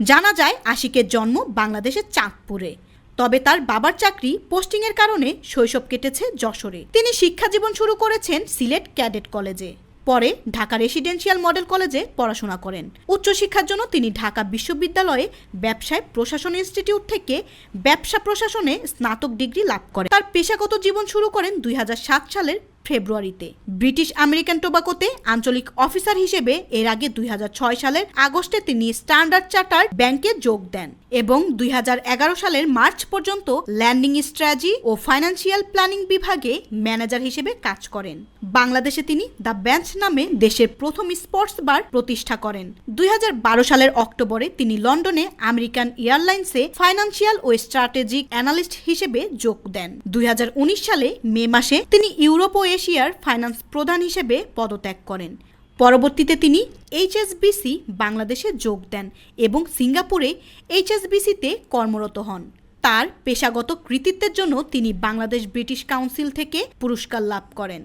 জানা যায় আশিকের জন্ম বাংলাদেশের চাঁদপুরে। তবে তার বাবার চাকরি পোস্টিংয়ের কারণে শৈশব কেটেছে যশোরে। তিনি শিক্ষা জীবন শুরু করেছেন সিলেট ক্যাডেট কলেজে। পরে ঢাকা রেসিডেন্সিয়াল মডেল কলেজে পড়াশোনা করেন। উচ্চশিক্ষার জন্য তিনি ঢাকা বিশ্ববিদ্যালয়ে ব্যবসায় প্রশাসন ইনস্টিটিউট থেকে ব্যবসা প্রশাসনে স্নাতক ডিগ্রি লাভ করেন। তার পেশাগত জীবন শুরু করেন দুই হাজার সাত সালের ফেব্রুয়ারিতে। ব্রিটিশ আমেরিকান টোবাকোতে আঞ্চলিক অফিসার হিসেবে এর আগে দুই সালের আগস্টে তিনি স্ট্যান্ডার্ড চার্টার ব্যাংকে যোগ দেন এবং দুই হাজার এগারো সালের মার্চ পর্যন্ত ল্যান্ডিং স্ট্র্যাটেজি ও ফাইন্যান্সিয়াল প্ল্যানিং বিভাগে ম্যানেজার হিসেবে কাজ করেন। বাংলাদেশে তিনি দ্য বেঞ্চ নামে দেশের প্রথম স্পোর্টস বার প্রতিষ্ঠা করেন। দুই হাজার বারো সালের অক্টোবরে তিনি লন্ডনে আমেরিকান এয়ারলাইন্সে ফাইন্যান্সিয়াল ও স্ট্র্যাটেজিক অ্যানালিস্ট হিসেবে যোগ দেন। দুই হাজার উনিশ সালে মে মাসে তিনি ইউরোপ ও এশিয়ার ফাইন্যান্স প্রধান হিসেবে পদত্যাগ করেন। পরবর্তীতে তিনি এইচএসবিসি বাংলাদেশে যোগ দেন এবং সিঙ্গাপুরে এইচএসবিসিতে কর্মরত হন। তার পেশাগত কৃতিত্বের জন্য তিনি বাংলাদেশ ব্রিটিশ কাউন্সিল থেকে পুরস্কার লাভ করেন।